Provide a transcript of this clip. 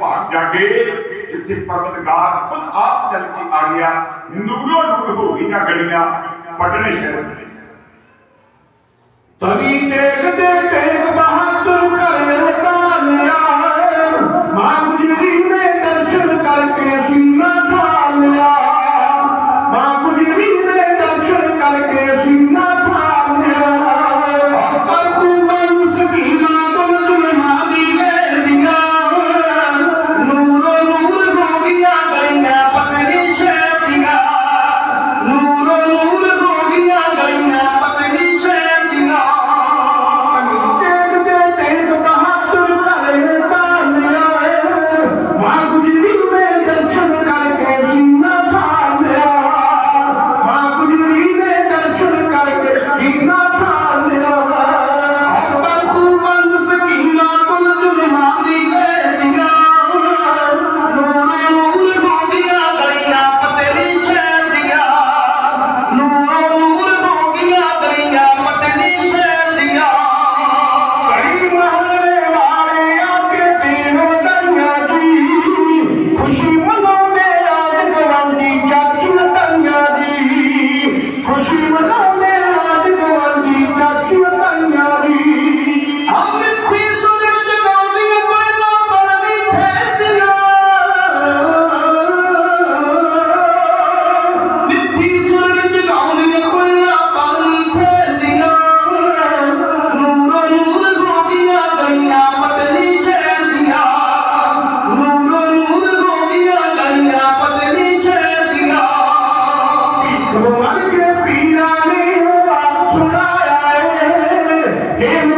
ਭਾਗ ਜਾਗੇ, ਜਿੱਥੇ ਪਰਵਤਗਾਰ ਖੁਦ ਆਪ ਚੱਲ ਕੇ ਆ ਗਿਆ, ਨੂਰੋ ਨੂਰ ਹੋ ਗਈਆਂ ਗਲੀਆਂ, ਪਟਨੇ ਸ਼ਹਿਰ। ਤਵੀ Yeah.